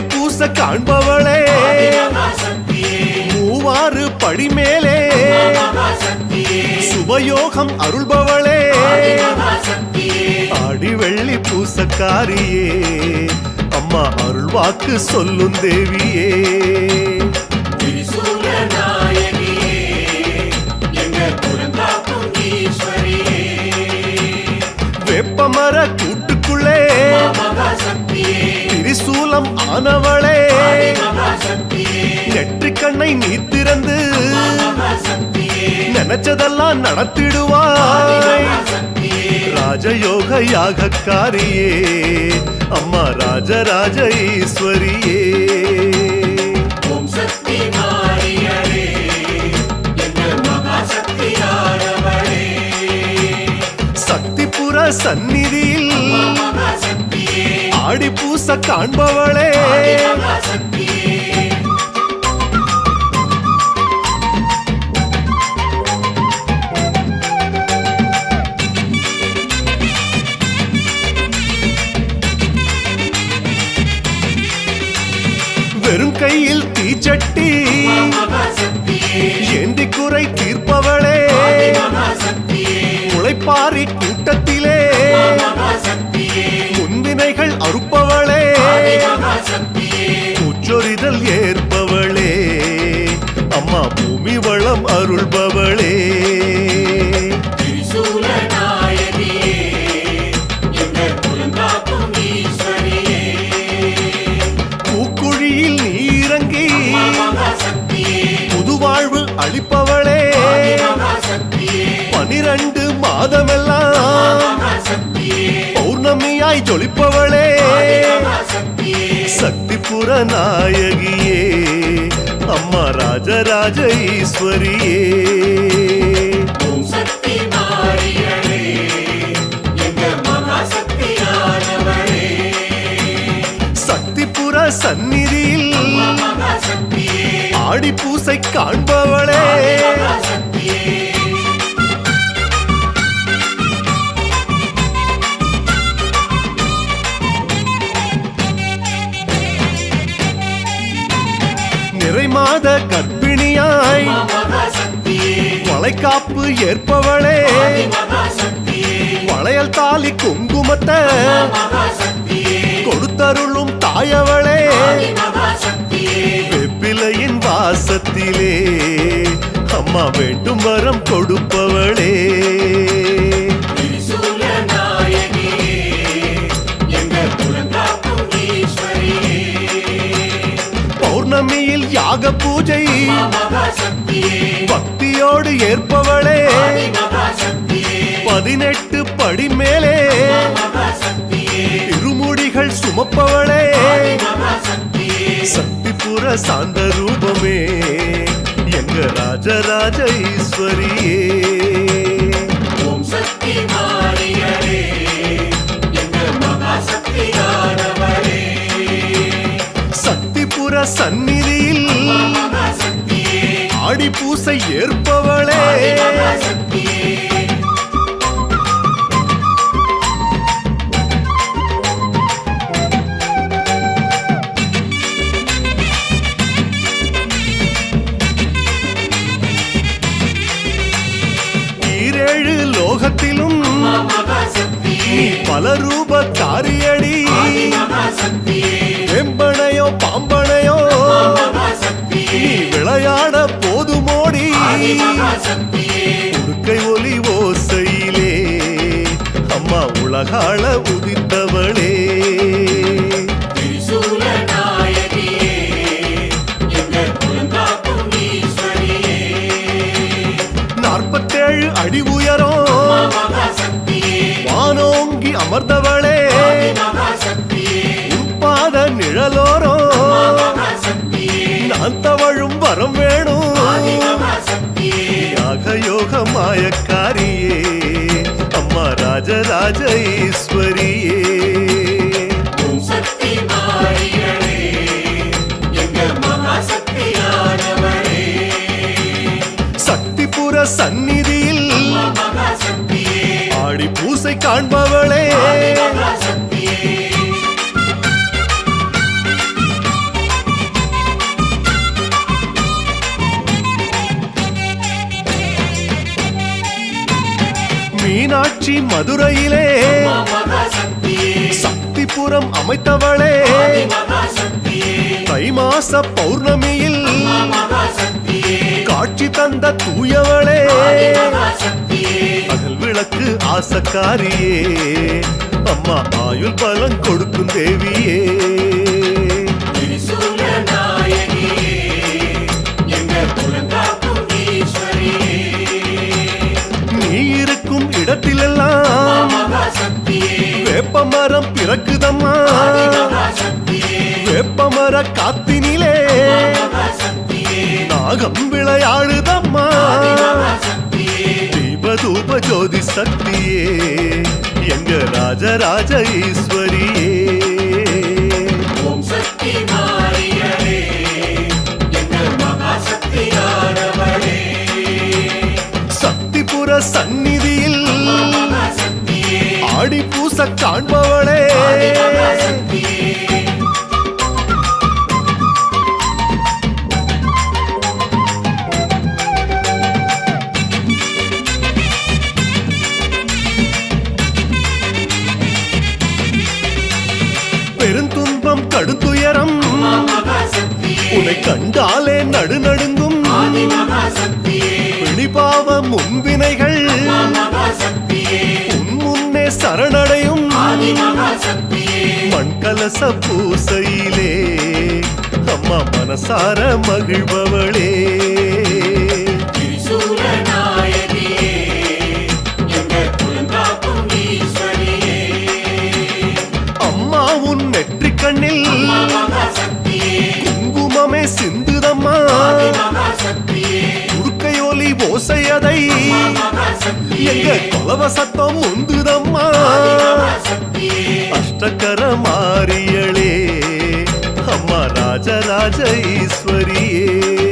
பூச காண்பவளே. மூவாறு படிமேலே சுபயோகம் அருள்பவளே. அடிவெள்ளி பூசக்காரியே. அம்மா அருள்வாக்கு சொல்லும் தேவியே. திரிசூலம் ஆனவளே. நெற்றிக் கண்ணை நீ திறந்து நினைச்சதெல்லாம் நடத்திடுவாய். ராஜயோக யாகக்காரியே அம்மா ராஜராஜ ஈஸ்வரியே சக்திபுர சந்நிதியில் ஆடி பூச காண்பவளே. வெறும் கையில் தீச்சட்டி ஜொலிப்பவளே. சக்திபுர நாயகியே. அம்மா ராஜராஜ ஈஸ்வரியே. சக்திபுர சந்நிதியில் ஆடி பூசை காண்பவளே. தாய் வளைகாப்பு ஏற்பவளே. வளையல் தாலி குங்குமத்தை. கொடுத்தருளும் தாயவளே. வெப்பிலையின் வாசத்திலே. அம்மா வேண்டும் வரம் கொடுப்பவளே. பக்தியோடு ஏற்பவளே. பதினெட்டு படி மேலே. திருமுடிகள் சுமப்பவளே. சக்திபுர சாந்த ரூபமே. எங்க ராஜராஜ ஈஸ்வரியே. ஆடி உடுக்கை ஒலி ஓசையிலே அம்மா உலகாள உதித்தவளே. நாற்பத்தேழு அடி மகாசக்தியே. வானோங்கி அமர்ந்தவளே. உற்பாத நிழலோரோ நான் தவழும் வரம் வேணும். யோக மாயக்காரியே அம்மா ராஜராஜ ஈஸ்வரியே சக்தி சக்திபுர சந்நிதியில் ஆடி பூசை காண்பவளே. மீனாட்சி மதுரையிலே. சக்திபுரம் அமைத்தவளே. மகாசக்தியே தை மாச பௌர்ணமியில் காட்சி தந்த தூயவளே. மகாசக்தியே அகல் விளக்கு ஆசக்காரியே. அம்மா ஆயுள் பலம் கொடுக்கும் தேவியே. இடத்திலெல்லாம் மகாசக்தியே. வேப்பமரம் பிறக்குதம்மா. மகாசக்தியே. வேப்பமர காத்தினிலே. நாகம் விளையாடுதம்மா. மகாசக்தியே. தீபதூப ஜோதி சக்தியே. எங்க ராஜராஜ ஈஸ்வரியே காண்பவளே. பெருந்துன்பம் மகாசக்தியே உன்னை கண்டாலே நடுநடுங்கும். ஆதி மகாசக்தியே. மகாசக்தியே மண்கலச பூசையிலே அம்மா மனசார மகிழ்பவளே. அம்மா உன் நெற்றிக் கண்ணில் குங்குமமே சிந்துதம்மா. மகாசக்தியே. உடுக்கையோலி ஓசையதை எங்க கொலவ சத்தம் உந்துதம்மா. அஷ்டகர மாரியளே அம்மா ராஜராஜ ஈஸ்வரியே.